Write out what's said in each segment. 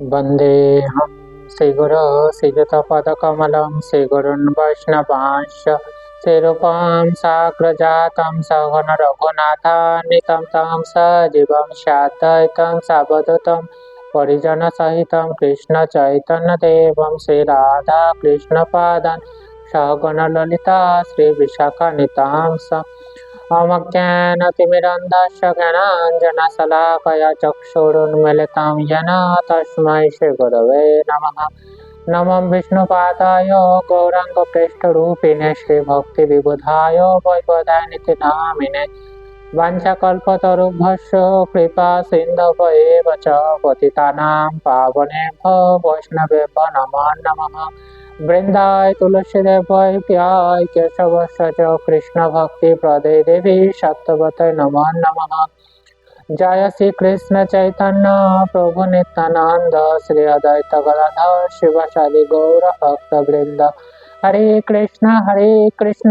वन्देऽहं श्रीगुरो श्रीयुतपदकमलं, श्रीगुरुन् वैष्णवांश्च श्रीरूपं साग्रजातं सघनरघुनाथान्वितं तं सजीवं शाद्वैतं सावधूतं परिजनसहितं कृष्णचैतन्यदेवं श्रीराधाकृष्णपादान् सहगणललिता श्रीविशाखानितां स अमज्ञानतिमिरन्धस्य ज्ञानाञ्जनशलाकया चक्षुरुन्मिलितं येन तस्मै श्रीगुरवे नमः नमं विष्णुपादाय गौराङ्गप्रेष्ठरूपिणे श्रीभक्तिविबुधाय वैपदानिति नामिने वाञ्छाकल्पतरुभ्यश्च कृपा सिन्धव एव च पतितानां पावनेभ्यो वैष्णवेभ्यो नमो नमः वृंदाय तुलसी देवाय प्याय केशव सच कृष्ण भक्ति प्रदे देवी सप्तवत नम नम। जय श्री कृष्ण चैतन्य प्रभु नित्यानंद श्री अद्वैत गदाधर शि गौर भक्त वृंद हरे कृष्ण हरे कृष्ण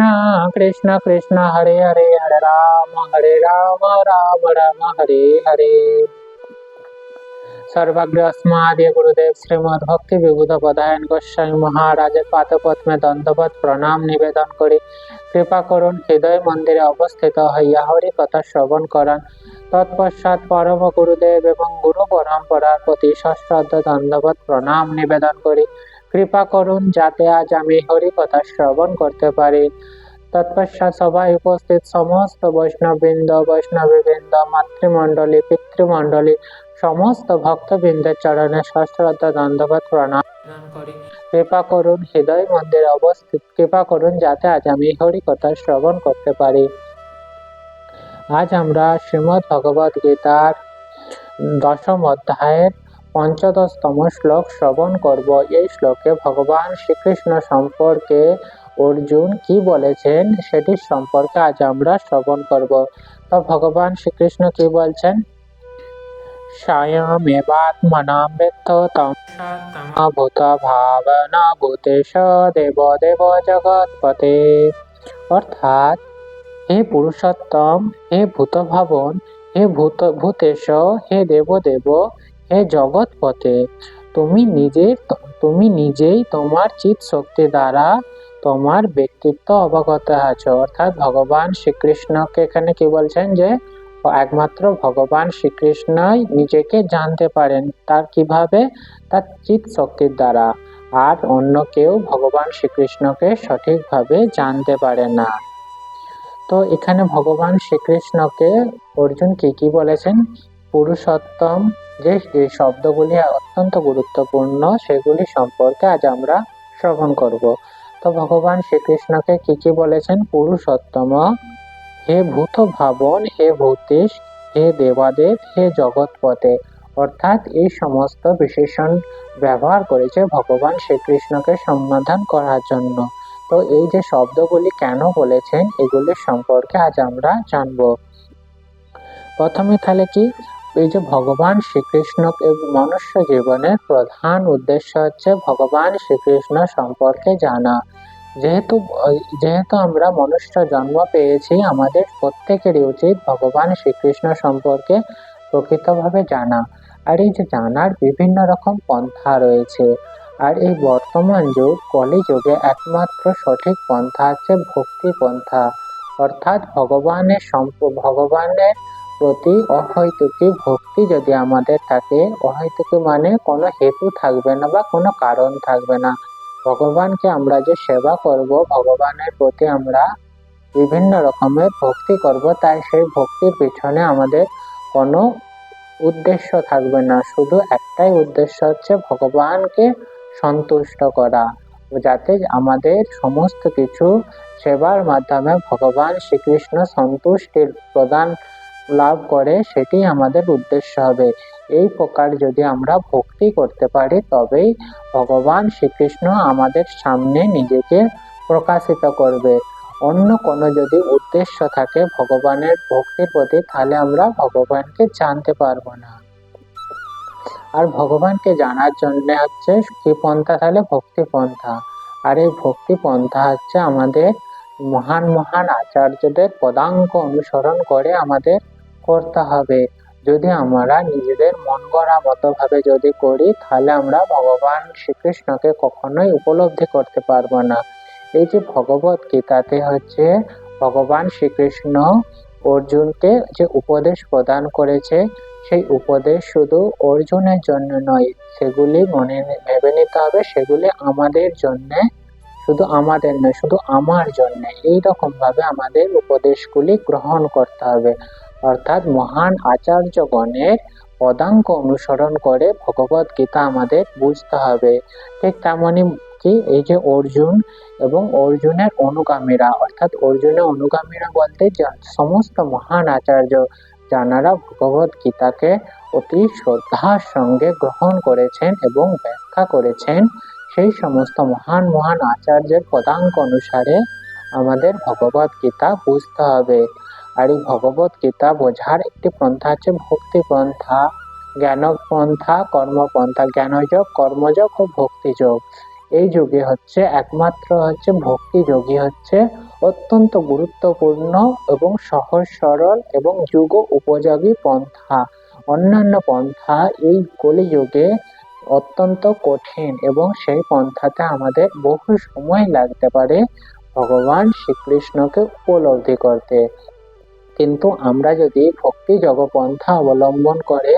कृष्ण कृष्ण, हरे हरे हरे राम हरे राम राम राम, हरे हरे। अस्मादि गुरुदेव श्रीमद भक्ति विबुध পদায়ন গোস্বামী মহারাজের পাদপদ্মে দণ্ডবত প্রণাম নিবেদন করি কৃপা করুন হৃদয় মন্দিরে অবস্থিত হইয়া হরি কথা শ্রবণ করান তৎপশ্চাৎ পরম গুরুদেব এবং গুরু পরম্পরার প্রতি সশ্রদ্ধ দণ্ডবত প্রণাম নিবেদন করি কৃপা করুন যাতে আজ আমি হরি কথা শ্রবণ করতে পারি তৎপশ্চাৎ সভায় উপস্থিত সমস্ত বৈষ্ণববৃন্দ বৈষ্ণবীবৃন্দ মাতৃমণ্ডলী পিতৃমণ্ডলী সমস্ত ভক্তবৃন্দের চরণে সশ্রদ্ধা দণ্ডবাদ প্রণাম। করি। কৃপা করুন হৃদয় মন্দিরে অবস্থিত। কৃপা করুন যাতে আজ আমি হরি কথা শ্রবণ করতে পারি। আজ আমরা শ্রীমৎ ভগবত গীতার দশম অধ্যায়ের পঞ্চদশতম শ্লোক শ্রবণ করব। এই শ্লোকে ভগবান শ্রীকৃষ্ণ সম্পর্কে অর্জুন কি বলেছেন সেটির সম্পর্কে আজ আমরা শ্রবণ করব। তো ভগবান শ্রীকৃষ্ণ কি বলছেন? স্বয়মেবাত্মনাं বেত্ত तं ভাবনা ভূতেশ দেব দেব জগৎপতে অর্থাৎ হে পুরুষোত্তম হে ভূত ভাবন হে ভূত ভূতেশ হে দেব দেব হে জগৎপতে তুমি নিজে তুমি নিজেই তোমার চিত শক্তি দ্বারা তোমার ব্যক্তিত্ব অবগত আছো। অর্থাৎ ভগবান শ্রীকৃষ্ণকে এখানে কি বলছেন যে একমাত্র ভগবান শ্রীকৃষ্ণই নিজেকে জানতে পারেন তার কীভাবে? তার চিত শক্তির দ্বারা। আর অন্য কেউ ভগবান শ্রীকৃষ্ণকে সঠিকভাবে জানতে পারে না। তো এখানে ভগবান শ্রীকৃষ্ণকে অর্জুন কি কি বলেছেন? পুরুষোত্তম, যে যে শব্দগুলি অত্যন্ত গুরুত্বপূর্ণ, সেগুলি সম্পর্কে আজ আমরা শ্রবণ করব। তো ভগবান শ্রীকৃষ্ণকে কি কি বলেছেন? পুরুষোত্তম হে ভূত ভাবন, হে ভূতেশ, হে দেবাদেব, হে জগৎপতে অর্থাৎ এই সমস্ত বিশেষণ ব্যবহার করেছে ভগবান শ্রীকৃষ্ণকে সমাধান করার জন্য। তো এই যে শব্দগুলি কেন বলেছেন এগুলির সম্পর্কে আজ আমরা জানব। প্রথমে তাহলে কি? এই যে ভগবান শ্রীকৃষ্ণ মনুষ্য জীবনের প্রধান উদ্দেশ্য হচ্ছে ভগবান শ্রীকৃষ্ণ সম্পর্কে জানা। যেহেতু যেহেতু আমরা মনুষ্য জন্ম পেয়েছি, আমাদের প্রত্যেকেরই উচিত ভগবান শ্রীকৃষ্ণ সম্পর্কে প্রকৃতভাবে জানা। আর এই যে জানার বিভিন্ন রকম পন্থা রয়েছে। আর এই বর্তমান যুগ, কলিযুগে একমাত্র সঠিক পন্থা আছে ভক্তি পন্থা। অর্থাৎ ভগবানের সম্প, ভগবানের প্রতি অহৈতুকি ভক্তি যদি আমাদের থাকে, অহৈতুকি মানে কোনো হেতু থাকবে না বা কোনো কারণ থাকবে না। ভগবানকে আমরা যে সেবা করব, ভগবানের প্রতি আমরা বিভিন্ন রকমের ভক্তি করব, তাই সেই ভক্তির পিছনে আমাদের কোনো উদ্দেশ্য থাকবে না। শুধু একটাই উদ্দেশ্য হচ্ছে ভগবানকে সন্তুষ্ট করা, যাতে আমাদের সমস্ত কিছু সেবার মাধ্যমে ভগবান শ্রীকৃষ্ণ সন্তুষ্টির প্রদান লাভ করে, সেটি আমাদের উদ্দেশ্য হবে। এই প্রকার যদি আমরা ভক্তি করতে পারি, তবেই ভগবান শ্রীকৃষ্ণ আমাদের সামনে নিজেকে প্রকাশিত করবে। অন্য কোনো যদি উদ্দেশ্য থাকে ভগবানের ভক্তির প্রতি, তাহলে আমরা ভগবানকে জানতে পারব না। আর ভগবানকে জানার জন্য হচ্ছে কি পন্থা, তাহলে ভক্তি পন্থা। আর এই ভক্তি পন্থা হচ্ছে আমাদের মহান মহান আচার্যদের পদাঙ্ক অনুসরণ করে আমাদের করতে হবে। যদি আমরা নিজেদের মন গড়া মতো ভাবে যদি করি, তাহলে আমরা ভগবান শ্রীকৃষ্ণকে কখনোই উপলব্ধি করতে পারব না। এই যে ভগবত গীতাতে হচ্ছে, ভগবান শ্রীকৃষ্ণ অর্জুনকে যে উপদেশ প্রদান করেছে, সেই উপদেশ শুধু অর্জুনের জন্য নয়, সেগুলি মনে ভেবে নিতে হবে, সেগুলি আমাদের জন্য, শুধু আমাদের নয়, শুধু আমার জন্য। এইরকম ভাবে আমাদের উপদেশগুলি গ্রহণ করতে হবে। অর্থাৎ মহান আচার্যগণের পদাঙ্ক অনুসরণ করে ভগবত গীতা আমাদের বুঝতে হবে। ঠিক তেমনই কি? এই যে অর্জুন এবং অর্জুনের অনুগামীরা, অর্থাৎ অর্জুনের অনুগামীরা বলতে সমস্ত মহান আচার্য যারা ভগবত গীতাকে অতি শ্রদ্ধার সঙ্গে গ্রহণ করেছেন এবং ব্যাখ্যা করেছেন, সেই সমস্ত মহান মহান আচার্যের পদাঙ্ক অনুসারে আমাদের ভগবত গীতা বুঝতে হবে। আর এই ভগবত গীতা বোঝার একটি পন্থা আছে, ভক্তি পন্থা জ্ঞান পন্থা কর্মপন্থা জ্ঞানযোগ কর্মযোগ ও ভক্তিযোগ। এই যুগে হচ্ছে একমাত্র হচ্ছে ভক্তি যোগী হচ্ছে অত্যন্ত গুরুত্বপূর্ণ এবং সহজ সরল এবং যুগ উপযোগী পন্থা। অন্যান্য পন্থা এই কলিযুগে অত্যন্ত কঠিন এবং সেই পন্থাতে আমাদের বহু সময় লাগতে পারে। ভগবান শ্রীকৃষ্ণকে উপলব্ধি করতে। কিন্তু আমরা যদি ভক্তি জগপন্থা অবলম্বন করে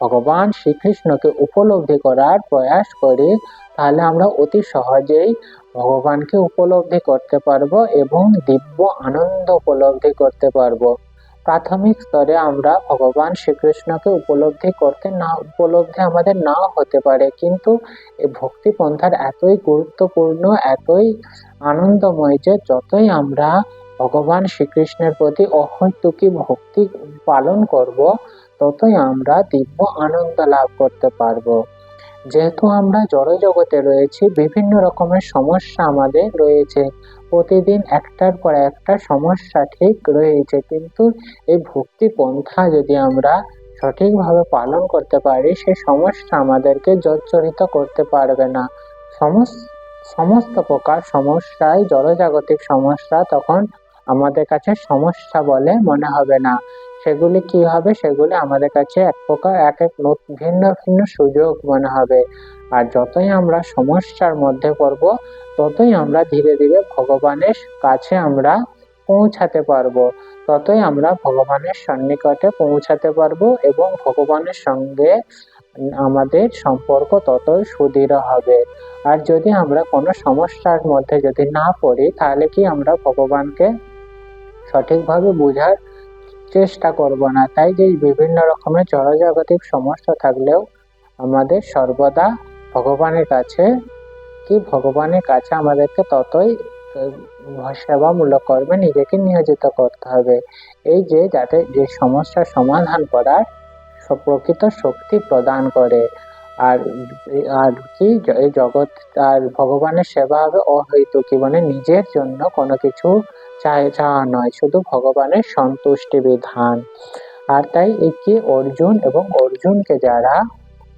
ভগবান শ্রীকৃষ্ণকে উপলব্ধি করার প্রয়াস করি, তাহলে আমরা অতি সহজেই ভগবানকে উপলব্ধি করতে পারব এবং দিব্য আনন্দ উপলব্ধি করতে পারব। প্রাথমিক স্তরে আমরা ভগবান শ্রীকৃষ্ণকে উপলব্ধি করতে না, উপলব্ধি আমাদের না হতে পারে, কিন্তু এই ভক্তি পন্থার এতই গুরুত্বপূর্ণ, এতই আনন্দময় যে যতই আমরা ভগবান শ্রীকৃষ্ণের প্রতি অহৈতুকী ভক্তি পালন করব, ততই আমরা দিব্য আনন্দ লাভ করতে পারব। যেহেতু আমরা জড়জগতে রয়েছি, বিভিন্ন রকমের সমস্যা আমাদের রয়েছে। প্রতিদিন একটার পর একটা সমস্যা ঠিক রয়েছে, কিন্তু এই ভক্তি পন্থা যদি আমরা সঠিকভাবে পালন করতে পারি, সে সমস্যা আমাদেরকে জর্জরিত করতে পারবে না। সমস্ত সমস্ত প্রকার সমস্যায় জড়জাগতিক সমস্যা তখন আমাদের কাছে সমস্যা বলে মনে হবে না। সেগুলি কি হবে? সেগুলি আমাদের কাছে এক প্রকার, এক এক ভিন্ন ভিন্ন সুযোগ মনে হবে। আর যতই আমরা সমস্যার মধ্যে পড়ব, ততই আমরা ধীরে ধীরে ভগবানের কাছে আমরা পৌঁছাতে পারব। ততই আমরা ভগবানের সন্নিকটে পৌঁছাতে পারব এবং ভগবানের সঙ্গে আমাদের সম্পর্ক ততই সুদৃঢ় হবে। আর যদি আমরা কোনো সমস্যার মধ্যে যদি না পড়ি, তাহলে কি আমরা ভগবানকে সঠিকভাবে বোঝার চেষ্টা করব না। তাই যে বিভিন্ন রকমের জড়জাগতিক সমস্যা থাকলেও আমাদের সর্বদা ভগবানের কাছে, কি ভগবানের কাছে আমাদেরকে ততই সেবামূলক কর্মে নিজেকে নিয়োজিত করতে হবে। এই যে যাতে যে সমস্যার সমাধান করার প্রকৃত শক্তি প্রদান করে। আর আর কি জগৎ, আর ভগবানের সেবা হবে অহৈতুকী মানে নিজের জন্য কোনো কিছু চায় চাওয়া নয়, শুধু ভগবানের সন্তুষ্টি বিধান। আর তাই কি অর্জুন এবং অর্জুনকে যারা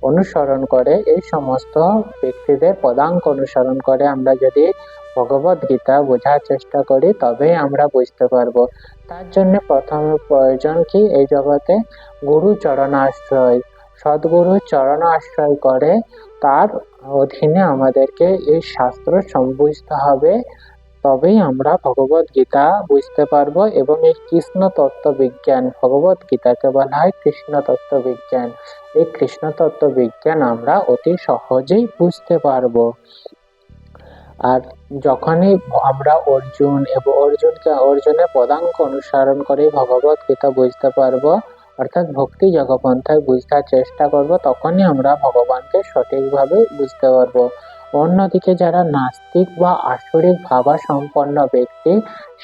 অনুসরণ করে, এই সমস্ত ব্যক্তিদের পদাঙ্ক অনুসরণ করে, আমরা যদি ভগবত গীতা বোঝার চেষ্টা করি, তবেই আমরা বুঝতে পারব। তার জন্য প্রথমে প্রয়োজন কি? এই জগতে গুরু চরণাশ্রয়। সদ্গুরু চরণ আশ্রয় করে, তার অধীনে আমাদেরকে এই শাস্ত্র বুঝতে হবে। তবেই আমরা ভগবত গীতা বুঝতে পারব এবং এই কৃষ্ণ তত্ত্ব বিজ্ঞান, ভগবত গীতাকে বলা হয় কৃষ্ণ তত্ত্ব বিজ্ঞান। এই কৃষ্ণ তত্ত্ব বিজ্ঞান আমরা অতি সহজেই বুঝতে পারব। আর যখনই আমরা অর্জুন এবং অর্জুনকে অর্জুনের পদাঙ্ক অনুসরণ করে ভগবত গীতা বুঝতে পারব, অর্থাৎ ভক্তি জগপন্থায় বুঝতে চেষ্টা করব, তখনই আমরা ভগবানকে সঠিকভাবে বুঝতে পারব। অন্যদিকে যারা নাস্তিক বা আসরিক ভাবা সম্পন্ন ব্যক্তি,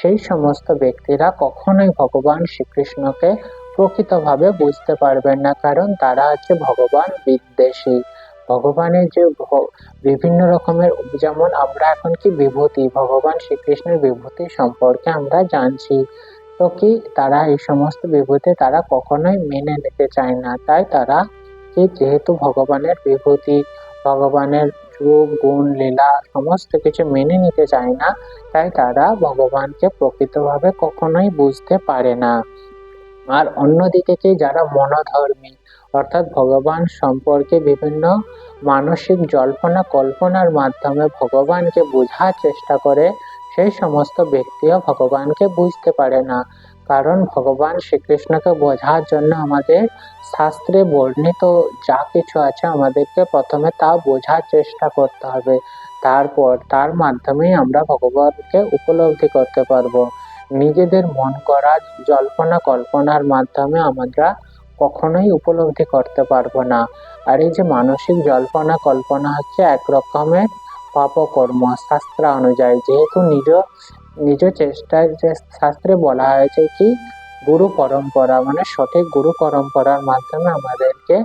সেই সমস্ত ব্যক্তিরা কখনোই ভগবান শ্রীকৃষ্ণকে প্রকৃতভাবে বুঝতে পারবেন না, কারণ তারা হচ্ছে ভগবান বিদ্বেষী। ভগবানের যে বিভিন্ন রকমের যেমন আমরা এখন কি বিভূতি, ভগবান শ্রীকৃষ্ণের বিভূতি সম্পর্কে আমরা জানছি। তো কি তারা এই সমস্ত বিভূতি তারা কখনোই মেনে নিতে চায় না, তাই তারা কি যেহেতু ভগবানের বিভূতি, ভগবানের রূপ, গুণ, লীলা সমস্ত কিছু মেনে নিতে চায় না, তাই তারা ভগবানকে প্রকৃতভাবে কখনোই বুঝতে পারে না। আর অন্যদিকে কি যারা মনোধর্মী, অর্থাৎ ভগবান সম্পর্কে বিভিন্ন মানসিক জল্পনা কল্পনার মাধ্যমে ভগবানকে বোঝার চেষ্টা করে, সেই সমস্ত ব্যক্তিও ভগবানকে বুঝতে পারে না। কারণ ভগবান শ্রীকৃষ্ণকে বোঝার জন্য আমাদের শাস্ত্রে বর্ণিত যা কিছু আছে আমাদেরকে প্রথমে তা বোঝার চেষ্টা করতে হবে। তারপর তার মাধ্যমেই আমরা ভগবানকে উপলব্ধি করতে পারব। নিজেদের মন করা জল্পনা কল্পনার মাধ্যমে আমরা কখনোই উপলব্ধি করতে পারব না। আর এই যে মানসিক জল্পনা কল্পনা হচ্ছে এক রকমের পাপকর্ম শাস্ত্র অনুযায়ী যেহেতু নিজ নিজ চেষ্টায় যে শাস্ত্রে বলা হয়েছে কি, গুরু পরম্পরা মানে সঠিক গুরু পরম্পরার মাধ্যমে আমাদেরকে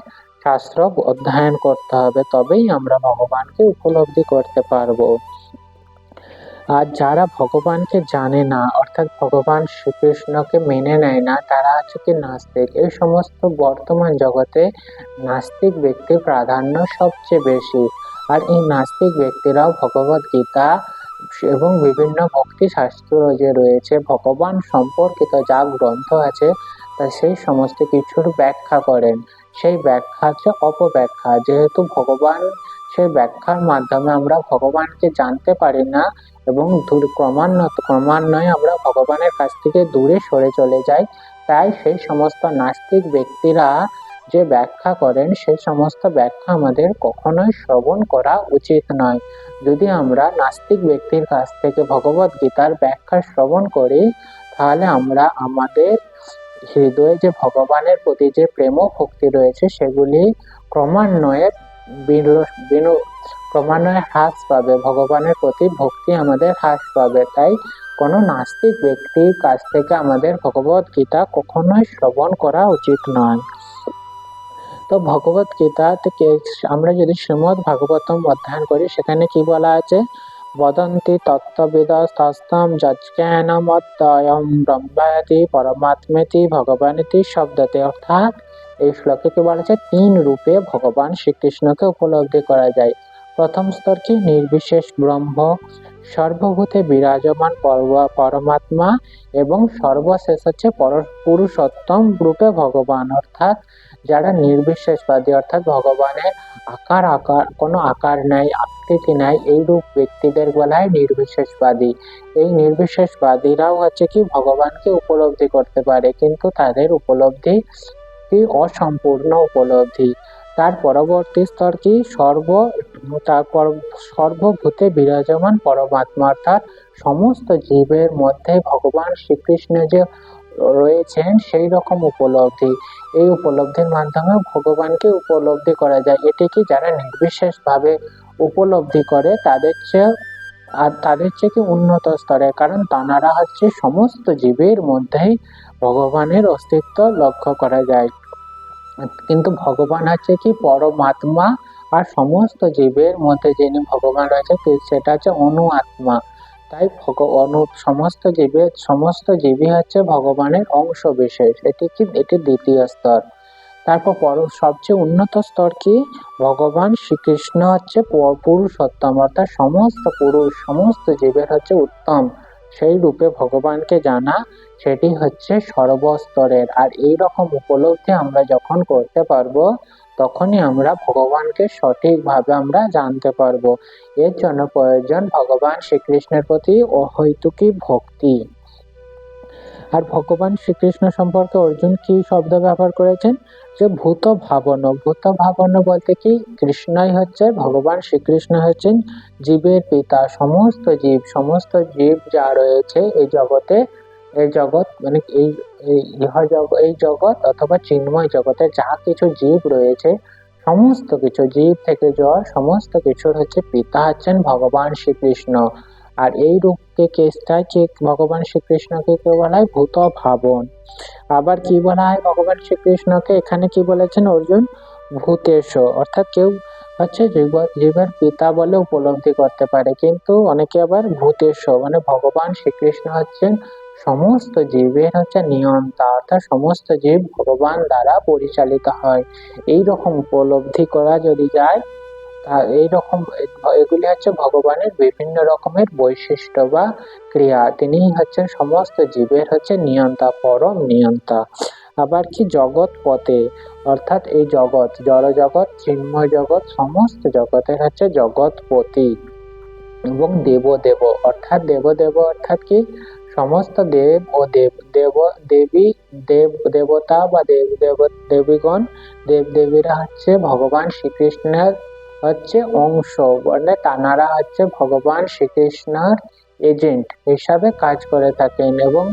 শাস্ত্র অধ্যয়ন করতে হবে, তবেই আমরা ভগবানকে উপলব্ধি করতে পারব। আর যারা ভগবানকে জানে না, অর্থাৎ ভগবান শ্রীকৃষ্ণকে মেনে নেয় না, তারা হচ্ছে কি নাস্তিক। এই সমস্ত বর্তমান জগতে নাস্তিক ব্যক্তির প্রাধান্য সবচেয়ে বেশি। আর এই নাস্তিক ব্যক্তিরাও ভগবত গীতা এবং বিভিন্ন ভক্তি শাস্ত্র যে রয়েছে, ভগবান সম্পর্কিত যা গ্রন্থ আছে, তা সেই সমস্ত কিছুর ব্যাখ্যা করেন। সেই ব্যাখ্যা হচ্ছে অপব্যাখ্যা। যেহেতু ভগবান, সেই ব্যাখ্যার মাধ্যমে আমরা ভগবানকে জানতে পারি না এবং দূর ক্রমান্বয়ে ক্রমান্বয়ে আমরা ভগবানের কাছ থেকে দূরে সরে চলে যাই, তাই সেই সমস্ত নাস্তিক ব্যক্তিরা যে ব্যাখ্যা করেন, সে সমস্ত ব্যাখ্যা আমাদের কখনোই শ্রবণ করা উচিত নয়। যদি আমরা নাস্তিক ব্যক্তির কাছ থেকে ভগবত গীতার ব্যাখ্যা শ্রবণ করি, তাহলে আমরা আমাদের হৃদয়ে যে ভগবানের প্রতি যে প্রেম ভক্তি রয়েছে, সেগুলি ক্রমান্বয়ে ক্রমান্বয়ে হ্রাস পাবে। ভগবানের প্রতি ভক্তি আমাদের হ্রাস পাবে। তাই কোনো নাস্তিক ব্যক্তির কাছ থেকে আমাদের ভগবত গীতা কখনোই শ্রবণ করা উচিত নয়। তো ভগবত গীতা থেকে আমরা যদি শ্রীমদ ভাগবতম অধ্যয়ন করি, সেখানে কি বলা আছে? বদন্তি তত্ত্ববিদস্তম যজ্ঞানমদ্বয়ম ব্রহ্মায়তি পরমাত্মেতি ভগবানীতি শব্দতে। অর্থাৎ এই শ্লোকে কি বলা আছে? তিন রূপে ভগবান শ্রীকৃষ্ণকে উপলব্ধি করা যায়। প্রথম স্তর কি? নির্বিশেষ ব্রহ্ম, সর্বভূতে বিরাজমান পরমাত্মা এবং সর্বশেষ হচ্ছে পুরুষোত্তম রূপে ভগবান। অর্থাৎ যারা নির্বিশেষবাদী অর্থাৎ ভগবানের আকার আকার, কোনো আকার নাই, আকৃতি নাই, এইরূপ ব্যক্তিদের বলায় নির্বিশেষবাদী এই নির্বিশেষবাদীরাও হচ্ছে কি ভগবানকে উপলব্ধি করতে পারে, কিন্তু তাদের উপলব্ধি কি অসম্পূর্ণ উপলব্ধি? তার পরবর্তী স্তর কি? সর্ব তারপর সর্বভূতে বিরাজমান পরমাত্মা, অর্থাৎ সমস্ত জীবের মধ্যে ভগবান শ্রীকৃষ্ণ যে রয়েছেন সেই রকম উপলব্ধি। এই উপলব্ধির মাধ্যমে ভগবানকে উপলব্ধি করা যায়। এটি কি যারা নির্বিশেষভাবে উপলব্ধি করে, তাদের চেয়ে আর তাদের চেয়ে কি উন্নত স্তরে কারণ তানারা হচ্ছে সমস্ত জীবের মধ্যেই ভগবানের অস্তিত্ব লক্ষ্য করা যায়। কিন্তু ভগবান হচ্ছে কি পরমাত্মা আর সমস্ত জীবের মধ্যে যিনি ভগবান রয়েছে সেটা হচ্ছে অনু আত্মা। তাই অনুপ সমস্ত জীবে, সমস্ত জীবই হচ্ছে ভগবানের অংশ বিশেষ এটি কি? এটি দ্বিতীয় স্তর। তারপর পর সবচেয়ে উন্নত স্তর কি? ভগবান শ্রীকৃষ্ণ হচ্ছে পুরুষোত্তম অর্থাৎ সমস্ত পুরুষ, সমস্ত জীবের হচ্ছে উত্তম। সেই রূপে ভগবানকে জানা, সেটি হচ্ছে সর্বস্তরের। আর এই রকম উপলব্ধি আমরা যখন করতে পারব, তখনই আমরা ভগবানকে সঠিকভাবে আমরা জানতে পারব। এর জন্য প্রয়োজন ভগবান শ্রীকৃষ্ণের প্রতি অহৈতুকী ভক্তি। আর ভগবান শ্রীকৃষ্ণ সম্পর্কে অর্জুন কি শব্দ ব্যবহার করেছেন? যে ভূত ভাবন ভূত ভাবন বলতে কি? কৃষ্ণই হচ্ছে, ভগবান শ্রীকৃষ্ণ হচ্ছেন জীবের পিতা। সমস্ত জীব সমস্ত জীব যা রয়েছে এই জগতে, এই জগৎ মানে এই ইহ জগৎ এই জগৎ অথবা চিন্ময় জগতে যা কিছু জীব রয়েছে, সমস্ত কিছু, জীব থেকে জ্বর, সমস্ত কিছুর হচ্ছে পিতা হচ্ছেন ভগবান শ্রীকৃষ্ণ। আর এই রূপকে কেসটায় যে ভগবান শ্রীকৃষ্ণকে কেউ বলা হয় ভূত ভাবন। আবার কি বলা হয়? ভগবান শ্রীকৃষ্ণকে এখানে কি বলেছেন অর্জুন? ভূতেশ অর্থাৎ কেউ হচ্ছে জীবের পিতা বলে উপলব্ধি করতে পারে। কিন্তু অনেকে আবার ভূতেশ মানে ভগবান শ্রীকৃষ্ণ হচ্ছেন সমস্ত জীবের হচ্ছে নিয়ন্তা। অর্থাৎ সমস্ত জীব ভগবান দ্বারা পরিচালিত হয়। এই রকম উপলব্ধি করা যদি যায় এইরকম এগুলি হচ্ছে ভগবানের বিভিন্ন রকমের বৈশিষ্ট্য বা ক্রিয়া। তিনি হচ্ছেন সমস্ত জীবের হচ্ছে নিয়ন্তা, পরম নিয়ন্তা। আবার কি জগৎ পথে? অর্থাৎ এই জগৎ জড় জগৎ চিন্ময় জগৎ সমস্ত জগতের হচ্ছে জগৎপতি এবং দেব দেব অর্থাৎ দেব দেব অর্থাৎ কি? সমস্ত দেব ও দেব দেব, দেবী, দেব দেবতা বা দেব দেব দেবীগণ দেব দেবীরা হচ্ছে ভগবান শ্রীকৃষ্ণের হচ্ছে অংশ মানে তানারা হচ্ছে ভগবান শ্রীকৃষ্ণের এজেন্ট হিসাবে কাজ করে থাকেন এবং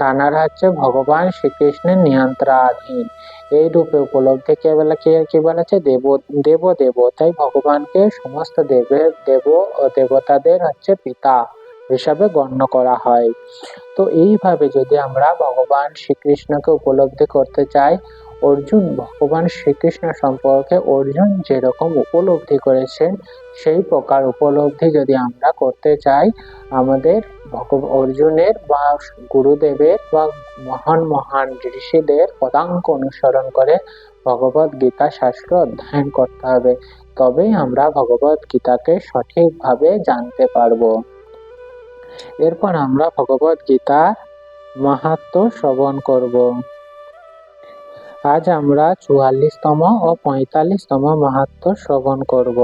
নানারা হচ্ছে ভগবান শ্রীকৃষ্ণের নিয়ন্ত্রণাধীন। এই রূপে উপলব্ধি কে বলে, কে, কি বলেছে? দেব দেব দেব। তাই ভগবানকে সমস্ত দেবের দেব ও দেবতাদের হচ্ছে পিতা হিসাবে গণ্য করা হয়। তো এইভাবে যদি আমরা ভগবান শ্রীকৃষ্ণকে উপলব্ধি করতে চাই অর্জুন ভগবান শ্রীকৃষ্ণ সম্পর্কে অর্জুন যেরকম উপলব্ধি করেছেন, সেই প্রকার উপলব্ধি যদি আমরা করতে চাই, আমাদের অর্জুনের বা গুরুদেবের বা মহান মহান ঋষিদের পদাঙ্ক অনুসরণ করে ভগবত গীতা শাস্ত্র অধ্যয়ন করতে হবে। তবেই আমরা ভগবত গীতাকে সঠিকভাবে জানতে পারব। এরপর আমরা ভগবত গীতার মাহাত্ম শ্রবণ করব। আজ আমরা চুয়াল্লিশতম ও পঁয়তাল্লিশতম মাহাত্ম শ্রবণ করব।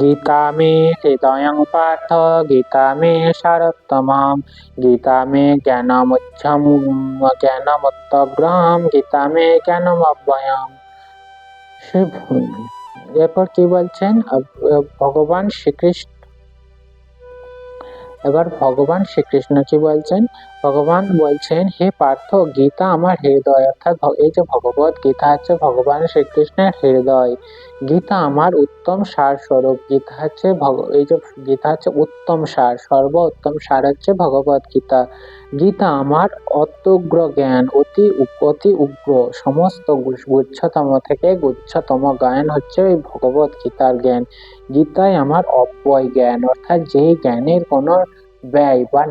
গীতা মে হৃদয়ং পার্থ, গীতা মে সারোত্তমাম গীতা মে জ্ঞানমুচ্ছম জ্ঞানমুত্তগ্রহম গীতা মে জ্ঞানমব্যয়ম। এরপর কি বলছেন? ভগবান শ্রীকৃষ্ণ এবার ভগবান শ্রীকৃষ্ণ কি বলছেন, ভগবান বলছেন, হে পার্থ, গীতা আমার হৃদয়। অর্থাৎ এই যে ভগবত গীতা হচ্ছে ভগবান শ্রীকৃষ্ণের হৃদয়। গীতা আমার উত্তম সার স্বরূপ গীতা হচ্ছে এই যে গীতা হচ্ছে উত্তম সার, সর্ব উত্তম সার হচ্ছে ভগবত গীতা। গীতা আমার অত্যুগ্র জ্ঞান, অতি অতি উগ্র, সমস্ত গুচ্ছতম থেকে গুচ্ছতম জ্ঞান হচ্ছে ওই ভগবত গীতার জ্ঞান। গীতায় আমার অব্যয় জ্ঞান, অর্থাৎ যেই জ্ঞানের কোনো ব্যয় বা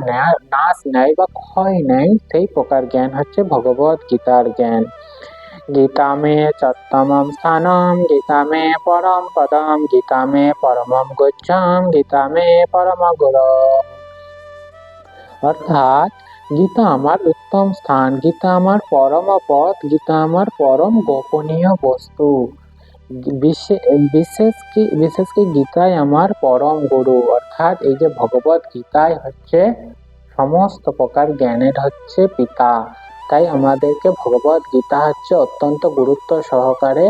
নাশ নেয় বা ক্ষয় নেয় সেই প্রকার জ্ঞান হচ্ছে ভগবত গীতার জ্ঞান। গীতা মে চত্তমম স্থানম, গীতা মে পরম পদম, গীতা মে পরমম গচ্ছাম, গীতা মে পরম গুর। অর্থাৎ গীতা আমার উত্তম স্থান, গীতা আমার পরম পথ, গীতা আমার পরম গোপনীয় বস্তু। বিশেষ কি গীতায় আমার পরম গুরু। অর্থাৎ এই যে ভগবত গীতায় হচ্ছে সমস্ত প্রকার জ্ঞানের হচ্ছে পিতা। তাই আমাদেরকে ভগবত গীতা হচ্ছে অত্যন্ত গুরুত্ব সহকারে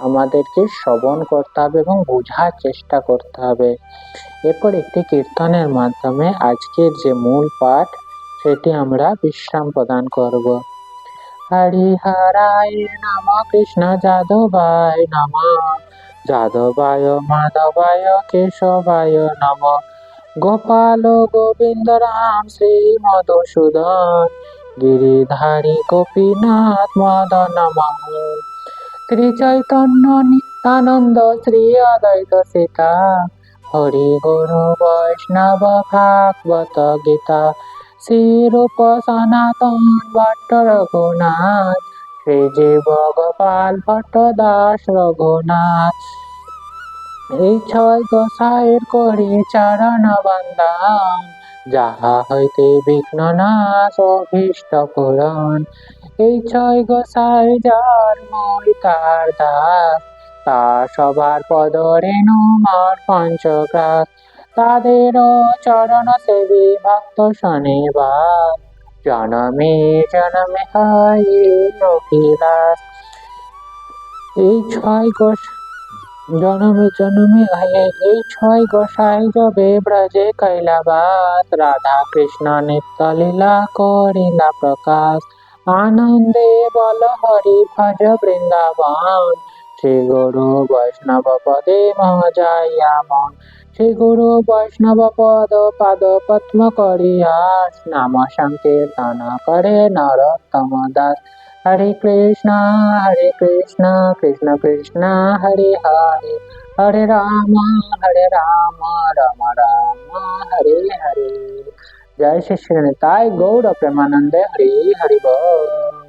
আমাদেরকে শ্রবণ করতে হবে এবং বোঝার চেষ্টা করতে হবে। এরপর একটি কীর্তনের মাধ্যমে আজকের যে মূল পাঠ, সেটি আমরা বিশ্রাম প্রদান করব। হরিহরায় নম কৃষ্ণ যাদবায় নম। যাদবায়, মাধবায়, কেশবায় নম। গোপাল গোবিন্দ রাম শ্রী মধুসূদন। গিরিধারী গোপীনাথ মদন মোহন শ্রী চৈতন্য নিত্যানন্দ শ্রী অদ্বৈত সীতা। হরি গুরু বৈষ্ণব ভাগবত গীতা। শ্রীরূপ সনাতন ভট্ট রঘুনাথ, শ্রী জীব ভট্ট দাস রঘুনাথ। এই ছয় গোসাইয়ের করি চরণ বন্দান যাহা হইতে বিঘ্ন নাশ অভীষ্ট পূরণ। এই ছয় গোসাই যার মই তার দাস, তা সবার পদ রেণু মার পঞ্চগ্রাস। তাদেরও চরণ সেবী ভক্ত শনিবার। জনমে জনমে হয় অভিলাষ এই ছয় গোস, জনমে জনমে এই ছয় গোসাই যবে ব্রজে কৈলাবাস। রাধা কৃষ্ণ নিত্য লীলা করিলা প্রকাশ। আনন্দে বল হরি ভজ বৃন্দাবন। শ্রী গুরু বৈষ্ণব পদে মজাইয়া মন শ্রী গুরু বৈষ্ণব পদ পাদ পদ্ম করিয়াস নাম সংকীর্তন করে নরোত্তম দাস হরে কৃষ্ণ হরে কৃষ্ণ কৃষ্ণ কৃষ্ণ, হরে হরে। হরে রাম হরে রাম রাম রাম, হরে হরে। জয় শ্রী শ্রী তাই গৌর প্রেমানন্দে হরি হরি বল।